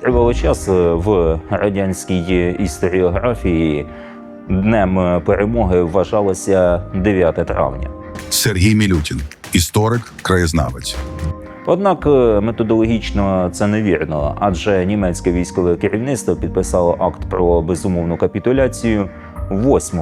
Тривалий час е, в радянській історіографії днем перемоги вважалося 9 травня. Сергій Мілютін, історик, краєзнавець. Однак е, методологічно це невірно, адже німецьке військове керівництво підписало акт про безумовну капітуляцію 8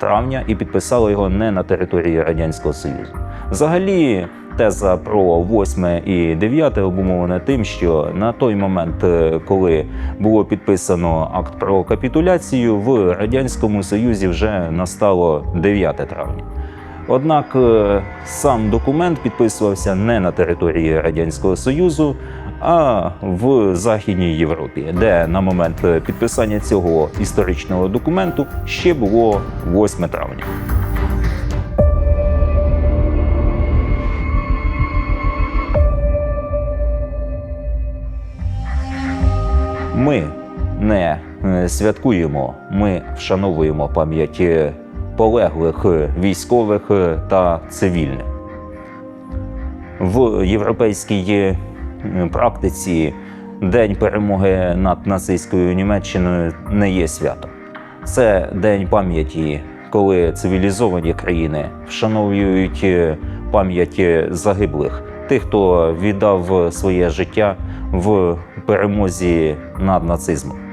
травня і підписало його не на території Радянського Союзу. Взагалі, теза про 8 і 9 обумовлена тим, що на той момент, е, коли було підписано акт про капітуляцію, в Радянському Союзі вже настало 9 травня. Однак е, сам документ підписувався не на території Радянського Союзу, а в Західній Європі, де на момент е, підписання цього історичного документу ще було 8 травня. Ми не е, святкуємо, ми вшановуємо пам'ять е, полеглих е, військових та цивільних. В європейській практиці День перемоги над нацистською Німеччиною не є святом. Це день пам'яті, коли цивілізовані країни вшановують пам'ять загиблих, тих, хто віддав своє життя в перемозі над нацизмом.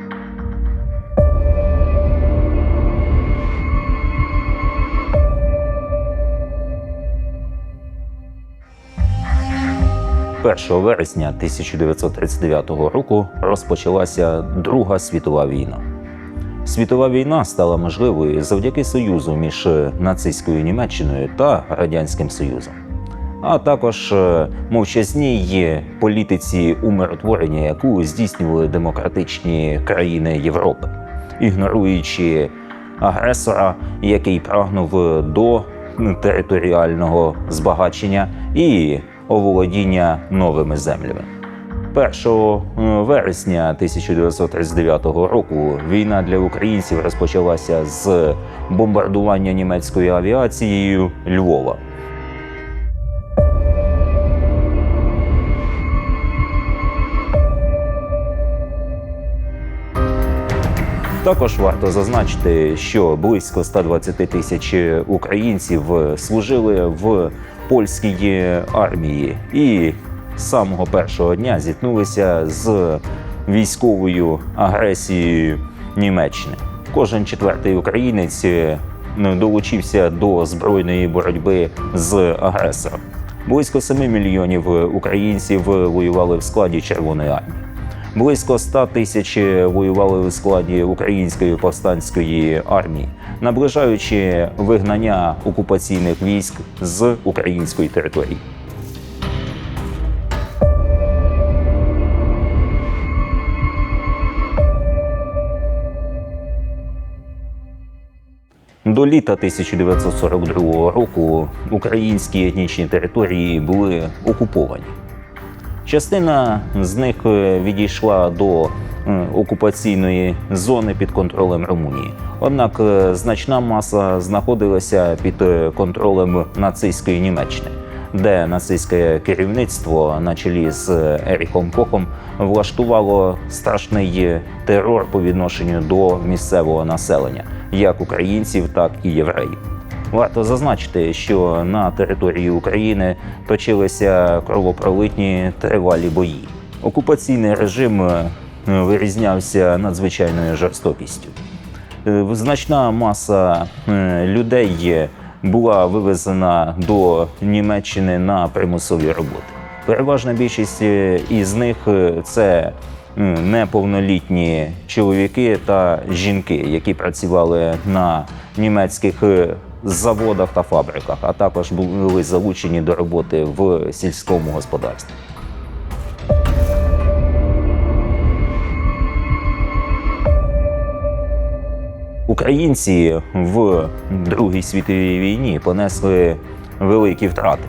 Першого вересня 1939 року розпочалася Друга світова війна. Світова війна стала можливою завдяки союзу між нацистською Німеччиною та Радянським Союзом, а також е, мовчазній політиці умиротворення, яку здійснювали демократичні країни Європи, ігноруючи агресора, який прагнув до територіального збагачення і оволодіння новими землями. 1 вересня 1939 року війна для українців розпочалася з бомбардування німецькою авіацією Львова. Також варто зазначити, що близько 120 тисяч українців служили в польській армії і з самого першого дня зіткнулися з військовою агресією Німеччини. Кожен четвертий українець ну, долучився до збройної боротьби з агресором. Близько 7 мільйонів українців воювали в складі Червоної армії. Близько 100 тисяч воювали у складі української повстанської армії, наближаючи вигнання окупаційних військ з української території. До літа 1942 року українські етнічні території були окуповані. Частина з них е, відійшла до окупаційної зони під контролем Румунії. Однак е, значна маса знаходилася під е, контролем нацистської Німеччини, де нацистське керівництво на чолі з Еріхом Кохом влаштувало страшний терор по відношенню до місцевого населення, як українців, так і євреїв. Варто зазначити, що на території України точилися кровопролитні тривалі бої. Окупаційний режим е, вирізнявся надзвичайною жорстокістю. Е, Значна маса е, людей була вивезена до Німеччини на примусові роботи. Переважна більшість із них це неповнолітні чоловіки та жінки, які працювали на німецьких заводах та фабриках, а також були залучені до роботи в сільському господарстві. Українці в Другій світовій війні понесли великі втрати.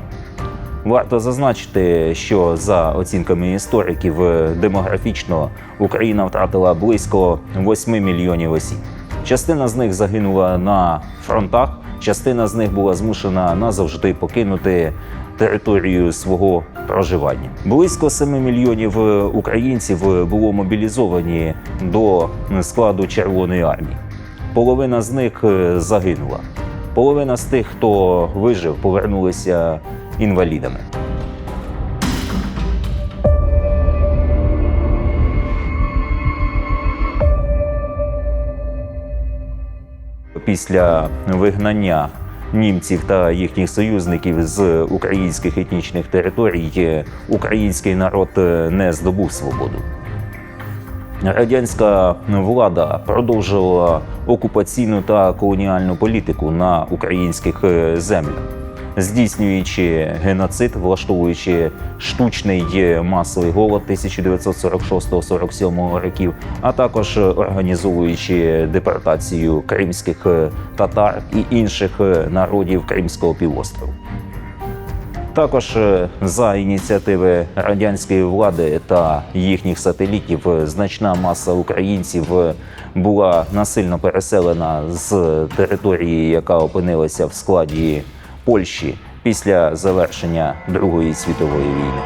Варто зазначити, що за оцінками істориків, демографічно Україна втратила близько 8 мільйонів осіб. Частина з них загинула на фронтах, частина з них була змушена назавжди покинути територію свого проживання. Близько 7 мільйонів е, українців е, було мобілізовані до складу Червоної армії. Половина з них е, загинула. Половина з тих, хто вижив, повернулися інвалідами. Після вигнання німців та їхніх союзників з українських етнічних територій е, український народ е, не здобув свободу. Радянська влада продовжувала окупаційну та колоніальну політику на українських е, землях, здійснюючи геноцид, влаштовуючи штучний е, масовий голод 1946-47 років, а також організовуючи депортацію кримських е, татар і інших е, народів Кримського півострову. Також за ініціативи радянської влади та їхніх сателітів значна маса українців була насильно переселена з території, яка опинилася в складі Польщі після завершення Другої світової війни.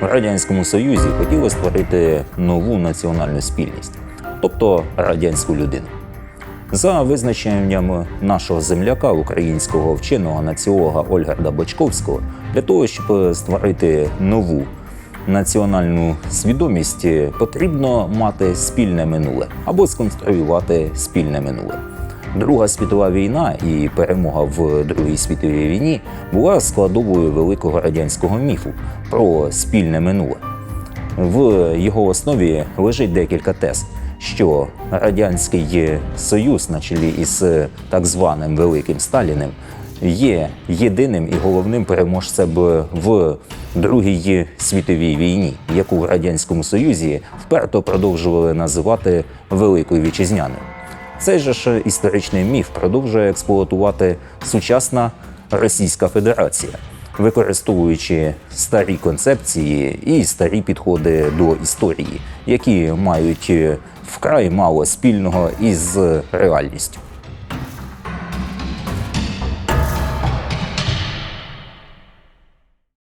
В Радянському Союзі хотіли створити нову національну спільність, тобто радянську людину. За визначенням нашого земляка, українського вченого націолога Ольгарда Бочковського, для того, щоб створити нову національну свідомість, потрібно мати спільне минуле або сконструювати спільне минуле. Друга світова війна і перемога в Другій світовій війні була складовою великого радянського міфу про спільне минуле. В його основі лежить декілька тез, що Радянський Союз, на чолі із так званим Великим Сталіним, є єдиним і головним переможцем в Другій світовій війні, яку в Радянському Союзі вперто продовжували називати Великою Вітчизняною. Цей же ж історичний міф продовжує експлуатувати сучасна Російська Федерація, використовуючи старі концепції і старі підходи до історії, які мають вкрай мало спільного із реальністю.